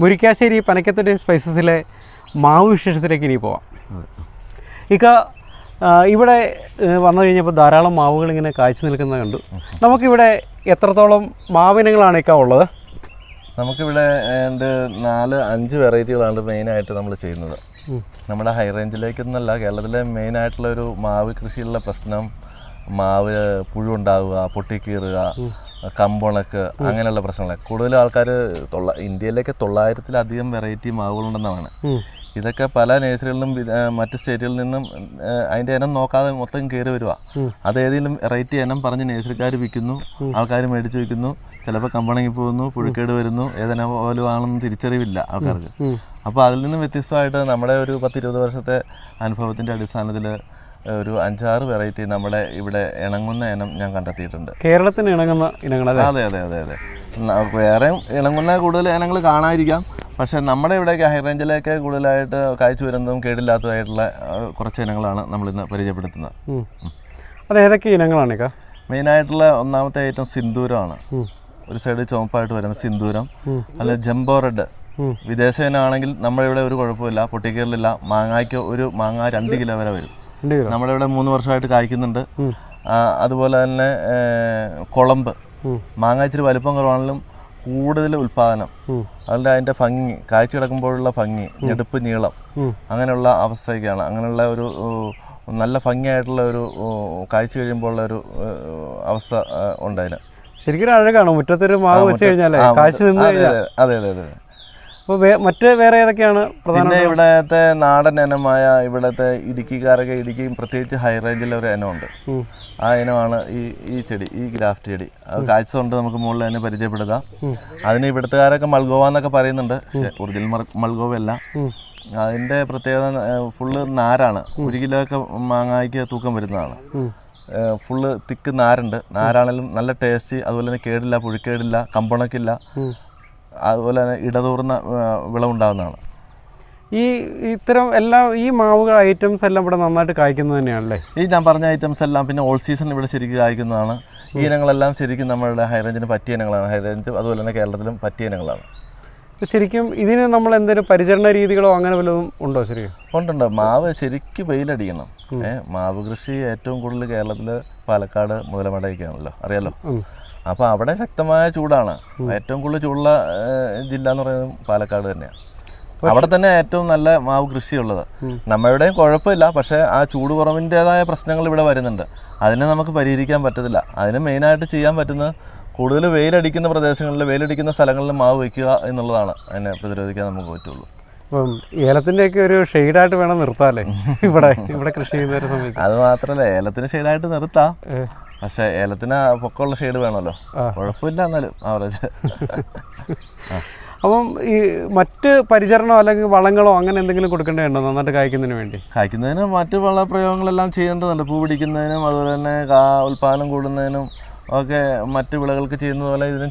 മുരിക്കാശ്ശേരി പനക്കത്തിന്റെ സ്പൈസസിലെ മാവ് വിശേഷത്തിലേക്ക് ഇനി പോവാം. ഇക്ക ഇവിടെ വന്നു കഴിഞ്ഞപ്പോൾ ധാരാളം മാവുകൾ ഇങ്ങനെ കാഴ്ച നിൽക്കുന്നത് കണ്ടു. നമുക്കിവിടെ എത്രത്തോളം മാവിനങ്ങളാണ് ഇക്ക ഉള്ളത്? നമുക്കിവിടെ നാല് അഞ്ച് വെറൈറ്റികളാണ് മെയിനായിട്ട് നമ്മൾ ചെയ്യുന്നത്. നമ്മുടെ ഹൈ റേഞ്ചിലേക്ക് എന്നല്ല കേരളത്തിലെ മെയിനായിട്ടുള്ള ഒരു മാവ് കൃഷിയിലുള്ള പ്രശ്നം മാവ് പുഴുണ്ടാവുക പൊട്ടിക്കീറുക കമ്പുണക്ക് അങ്ങനെയുള്ള പ്രശ്നങ്ങളൊക്കെ കൂടുതൽ ആൾക്കാർ തൊള്ള ഇന്ത്യയിലേക്ക് തൊള്ളായിരത്തിലധികം വെറൈറ്റി മാവുകളുണ്ടെന്നാണ്. ഇതൊക്കെ പല നഴ്സറികളിലും മറ്റ് സ്റ്റേറ്റുകളിൽ നിന്നും അതിന്റെ ഇനം നോക്കാതെ മൊത്തം കയറി വരിക അത് ഏതെങ്കിലും വെറൈറ്റി ഇനം പറഞ്ഞ് നഴ്സറിക്കാർ വിൽക്കുന്നു ആൾക്കാർ മേടിച്ച് വിൽക്കുന്നു ചിലപ്പോൾ കമ്പണങ്ങി പോകുന്നു പുഴുക്കേട് വരുന്നു ഏതെന പോലും ആണെന്ന് തിരിച്ചറിവില്ല ആൾക്കാർക്ക് അപ്പോൾ അതിൽ നിന്നും വ്യത്യസ്തമായിട്ട് നമ്മുടെ ഒരു പത്തിരുപത് വർഷത്തെ അനുഭവത്തിന്റെ അടിസ്ഥാനത്തിൽ ഒരു അഞ്ചാറ് വെറൈറ്റി നമ്മുടെ ഇവിടെ ഇണങ്ങുന്ന ഇനം ഞാൻ കണ്ടെത്തിയിട്ടുണ്ട്. കേരളത്തിന് ഇണങ്ങുന്ന ഇനങ്ങൾ അതെ അതെ അതെ അതെ. വേറെ ഇണങ്ങുന്ന കൂടുതൽ ഇനങ്ങൾ കാണാതിരിക്കാം. പക്ഷെ നമ്മുടെ ഇവിടേക്ക് ഹൈ റേഞ്ചിലേക്ക് കൂടുതലായിട്ട് കാഴ്ച വരുന്നതും കേടില്ലാത്തതായിട്ടുള്ള കുറച്ച് ഇനങ്ങളാണ് നമ്മൾ ഇന്ന് പരിചയപ്പെടുത്തുന്നത്. അത് ഏതൊക്കെ ഇനങ്ങളാണ് മെയിൻ മെയിനായിട്ടുള്ള ഒന്നാമത്തെ ഐറ്റം സിന്ദൂരമാണ്. ഒരു സൈഡ് ചുവപ്പായിട്ട് വരുന്ന സിന്ദൂരം. അല്ല ജംബോ റെഡ്. വിദേശ ഇനമാണെങ്കിൽ നമ്മളിവിടെ ഒരു കുഴപ്പമില്ല. പൊട്ടിക്കറിലില്ല മാങ്ങായ്ക്ക് ഒരു മാങ്ങ രണ്ട് കിലോ വരെ വരും. നമ്മുടെ ഇവിടെ മൂന്ന് വർഷമായിട്ട് കായ്ക്കുന്നുണ്ട്. അതുപോലെ തന്നെ കുളമ്പ്. മാങ്ങാച്ചിരി മാങ്ങ ഇച്ചിരി വലിപ്പം കുറവാണെങ്കിലും കൂടുതൽ ഉൽപാദനം അതിന്റെ അതിന്റെ ഭംഗി കാഴ്ച കിടക്കുമ്പോഴുള്ള ഭംഗി ഞെടുപ്പ് നീളം. അങ്ങനെയുള്ള അവസ്ഥയൊക്കെയാണ്. അങ്ങനെയുള്ള ഒരു നല്ല ഭംഗിയായിട്ടുള്ള ഒരു കാഴ്ച കഴിയുമ്പോഴുള്ള ഒരു അവസ്ഥ ഉണ്ടായിരുന്നു ഉണ്ട് അതിന് ശരിക്കും അഴകാണ്. മുറ്റത്തൊരു മാവ് വെച്ച് കാഴ്ച നിന്ന് കഴിഞ്ഞാൽ അതെ അതെ അതെ. അപ്പോൾ മറ്റ് വേറെ ഏതൊക്കെയാണ് പ്രധാന ഇവിടത്തെ നാടൻ ഇനമായ ഇവിടത്തെ ഇടുക്കിക്കാരൊക്കെ ഇടുക്കിയും പ്രത്യേകിച്ച് ഹൈ റേഞ്ചിലെ ഒരു ഇനമുണ്ട്. ആ ഇനമാണ് ഈ ഈ ചെടി ഈ ഗ്രാഫ്റ്റ് ചെടി. അത് കാഴ്ച കൊണ്ട് നമുക്ക് മുകളിൽ തന്നെ പരിചയപ്പെടുത്താം. അതിന് ഇവിടുത്തുകാരൊക്കെ മൾഗോവ എന്നൊക്കെ പറയുന്നുണ്ട്. ഒറിജിനൽ മൾഗോവ അല്ല അതിന്റെ അതിന്റെ പ്രത്യേകത ഫുള്ള് നാരാണ്. ഒരു കിലോ ഒക്കെ മാങ്ങായ്ക്ക് തൂക്കം വരുന്നതാണ്. ഫുള്ള് തിക്ക് നാരുണ്ട്. നാരാണെങ്കിലും നല്ല ടേസ്റ്റ് അതുപോലെ തന്നെ കേടില്ല പുഴുക്കേടില്ല കമ്പണക്കില്ല. അതുപോലെ തന്നെ ഇടതൂർന്ന വിളവുണ്ടാകുന്നതാണ്. ഈ ഇത്തരം എല്ലാ ഈ മാവുകൾ ഐറ്റംസ് എല്ലാം ഇവിടെ നന്നായിട്ട് കായ്ക്കുന്നത് തന്നെയാണല്ലേ? ഈ ഞാൻ പറഞ്ഞ ഐറ്റംസ് എല്ലാം പിന്നെ ഓൾ സീസൺ ഇവിടെ ശരിക്കും കായ്ക്കുന്നതാണ്. ഈ ഇനങ്ങളെല്ലാം ശരിക്കും നമ്മുടെ ഹൈറേഞ്ചിന് പറ്റിയ ഇനങ്ങളാണ്. ഹൈറേഞ്ച് അതുപോലെ തന്നെ കേരളത്തിലും പറ്റിയ ഇനങ്ങളാണ്. ശരിക്കും ഇതിന് നമ്മൾ എന്തെങ്കിലും പരിചരണ രീതികളോ അങ്ങനെ വല്ലതും ഉണ്ടോ ശരിക്കും? ഉണ്ടുണ്ട്. മാവ് ശരിക്കും വെയിലടിക്കണം. ഏഹ് മാവ് കൃഷി ഏറ്റവും കൂടുതൽ കേരളത്തിൽ പാലക്കാട് മുതലമടയൊക്കെയാണല്ലോ. അറിയാലോ. അപ്പോൾ അവിടെ ശക്തമായ ചൂടാണ്. ഏറ്റവും കൂടുതൽ ചൂടുള്ള ജില്ല എന്ന് പറയുന്നത് പാലക്കാട് തന്നെയാണ് അവിടെ തന്നെ ഏറ്റവും നല്ല മാവ് കൃഷിയുള്ളത്. നമ്മളുടെയും കുഴപ്പമില്ല. പക്ഷെ ആ ചൂട് കുറവിന്റെതായ പ്രശ്നങ്ങൾ ഇവിടെ വരുന്നുണ്ട്. അതിനെ നമുക്ക് പരിഹരിക്കാൻ പറ്റത്തില്ല. അതിന് മെയിനായിട്ട് ചെയ്യാൻ പറ്റുന്നത് കൂടുതൽ വെയിലടിക്കുന്ന പ്രദേശങ്ങളിൽ വെയിലടിക്കുന്ന സ്ഥലങ്ങളിൽ മാവ് വയ്ക്കുക എന്നുള്ളതാണ് അതിനെ പ്രതിരോധിക്കാൻ നമുക്ക് പറ്റുള്ളൂ. അപ്പം ഏലത്തിന്റെയൊക്കെ ഒരു ഷെയ്ഡായിട്ട് വേണം നിർത്താല്ലേ? ഇവിടെ ഇവിടെ കൃഷി ചെയ്യുന്ന സമയത്ത്. അത് മാത്രമല്ല ഏലത്തിന് ഷെയ്ഡായിട്ട് നിർത്താം. പക്ഷേ ഏലത്തിന് പൊക്കമുള്ള ഷെയ്ഡ് വേണമല്ലോ. കുഴപ്പമില്ല എന്നാലും ആവറേജ്. അപ്പം ഈ മറ്റ് പരിചരണമോ അല്ലെങ്കിൽ വളങ്ങളോ അങ്ങനെ എന്തെങ്കിലും കൊടുക്കേണ്ടതുണ്ടോ നന്നായിട്ട് കായ്ക്കുന്നതിന് വേണ്ടി? കായ്ക്കുന്നതിന് മറ്റ് വളപ്രയോഗങ്ങളെല്ലാം ചെയ്യേണ്ടതുണ്ട്. പൂ പിടിക്കുന്നതിനും അതുപോലെ തന്നെ കാ ഉൽപ്പാദനം കൂടുന്നതിനും ഒക്കെ മറ്റ് വിളകൾക്ക് ചെയ്യുന്നതുപോലെ ഇതിനും